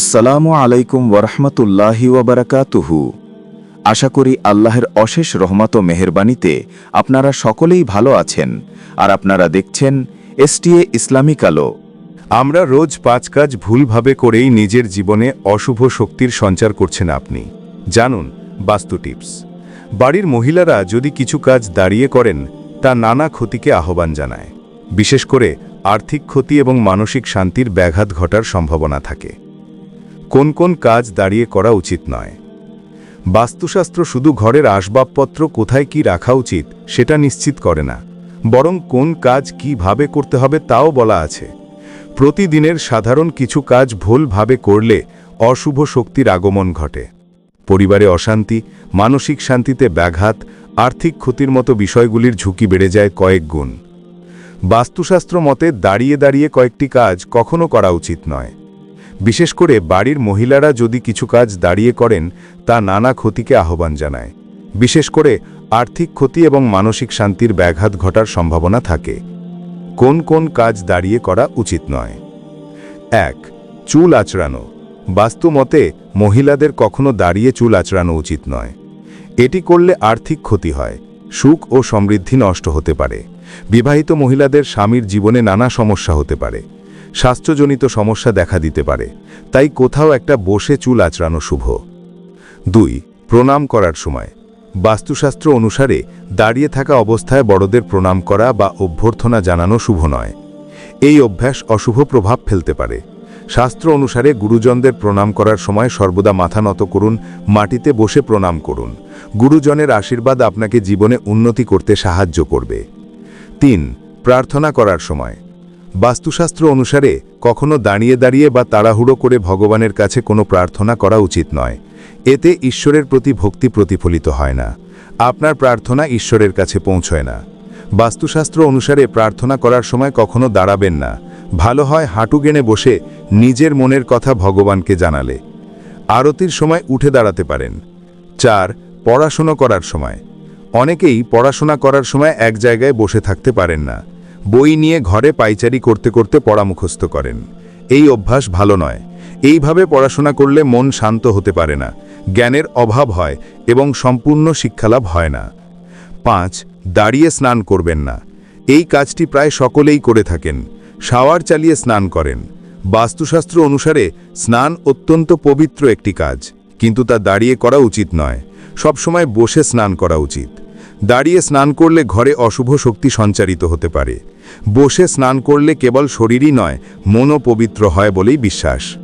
আসসালামু আলাইকুম ওরহমতুল্লাহি ওবরাকাতুহু আশা করি আল্লাহের অশেষ রহমত ও মেহেরবানিতে আপনারা সকলেই ভালো আছেন আর আপনারা দেখছেন এসটিএ ইসলামিক আলো। আমরা রোজ পাঁচ কাজ ভুলভাবে করেই নিজের জীবনে অশুভ শক্তির সঞ্চার করছেন আপনি। জানুন বাস্তু টিপস। বাড়ির মহিলারা যদি কিছু কাজ দাঁড়িয়ে করেন, তা নানা ক্ষতিকে আহ্বান জানায়। বিশেষ করে আর্থিক ক্ষতি এবং মানসিক শান্তির ব্যাঘাত ঘটার সম্ভাবনা থাকে। কোন কোন কাজ দাঁড়িয়ে করা উচিত নয়। বাস্তুশাস্ত্র শুধু ঘরের আসবাবপত্র কোথায় কি রাখা উচিত, সেটা নিশ্চিত করে না। বরং কোন কাজ কীভাবে করতে হবে তাও বলা আছে। প্রতিদিনের সাধারণ কিছু কাজ ভুলভাবে করলে অশুভ শক্তির আগমন ঘটে। পরিবারে অশান্তি, মানসিক শান্তিতে ব্যাঘাত, আর্থিক ক্ষতির মতো বিষয়গুলির ঝুঁকি বেড়ে যায় কয়েক গুণ। বাস্তুশাস্ত্র মতে দাঁড়িয়ে দাঁড়িয়ে কয়েকটি কাজ কখনো করা উচিত নয়। বিশেষ করে বাড়ির মহিলারা যদি কিছু কাজ দাঁড়িয়ে করেন, তা নানা ক্ষতিকে আহ্বান জানায়। বিশেষ করে আর্থিক ক্ষতি এবং মানসিক শান্তির ব্যাঘাত ঘটার সম্ভাবনা থাকে। কোন কোন কাজ দাঁড়িয়ে করা উচিত নয়। এক, চুল আচড়ানো। বাস্তু মতে মহিলাদের কখনো দাঁড়িয়ে চুল আচড়ানো উচিত নয়। এটি করলে আর্থিক ক্ষতি হয়, সুখ ও সমৃদ্ধি নষ্ট হতে পারে। বিবাহিত মহিলাদের স্বামীর জীবনে নানা সমস্যা হতে পারে। স্বাস্থ্যজনিত সমস্যা দেখা দিতে পারে, তাই কোথাও একটা বসে চুল আচড়ানো শুভ। দুই, প্রণাম করার সময়। বাস্তুশাস্ত্র অনুসারে দাঁড়িয়ে থাকা অবস্থায় বড়দের প্রণাম করা বা অভ্যর্থনা জানানো শুভ নয়। এই অভ্যাস অশুভ প্রভাব ফেলতে পারে। শাস্ত্র অনুসারে গুরুজনদের প্রণাম করার সময় সর্বদা মাথা নত করুন, মাটিতে বসে প্রণাম করুন। গুরুজনের আশীর্বাদ আপনাকে জীবনে উন্নতি করতে সাহায্য করবে। তিন, প্রার্থনা করার সময়। বাস্তুশাস্ত্র অনুসারে, কখনো দাঁড়িয়ে দাঁড়িয়ে বা তাড়াহুড়ো করে ভগবানের কাছে কোনো প্রার্থনা করা উচিত নয়। এতে ঈশ্বরের প্রতি ভক্তি প্রতিফলিত হয় না। আপনার প্রার্থনা ঈশ্বরের কাছে পৌঁছয় না। বাস্তুশাস্ত্র অনুসারে প্রার্থনা করার সময় কখনো দাঁড়াবেন না। ভালো হয় হাঁটু গেনে বসে নিজের মনের কথা ভগবানকে জানালে। আরতির সময় উঠে দাঁড়াতে পারেন। চার, পড়াশুনো করার সময়। অনেকেই পড়াশোনা করার সময় এক জায়গায় বসে থাকতে পারেন না। বই নিয়ে ঘরে পাইচারি করতে করতে পড়া মুখস্থ করেন। এই অভ্যাস ভালো নয়। এইভাবে পড়াশোনা করলে মন শান্ত হতে পারে না, জ্ঞানের অভাব হয় এবং সম্পূর্ণ শিক্ষালাভ হয় না। পাঁচ, দাঁড়িয়ে স্নান করবেন না। এই কাজটি প্রায় সকলেই করে থাকেন। শাওয়ার চালিয়ে স্নান করেন। বাস্তুশাস্ত্র অনুসারে স্নান অত্যন্ত পবিত্র একটি কাজ, কিন্তু তা দাঁড়িয়ে করা উচিত নয়। সবসময় বসে স্নান করা উচিত। দাঁড়িয়ে স্নান করলে ঘরে অশুভ শক্তি সঞ্চারিত হতে পারে। বসে স্নান করলে কেবল শরীরই নয়, মনও পবিত্র হয় বলেই বিশ্বাস।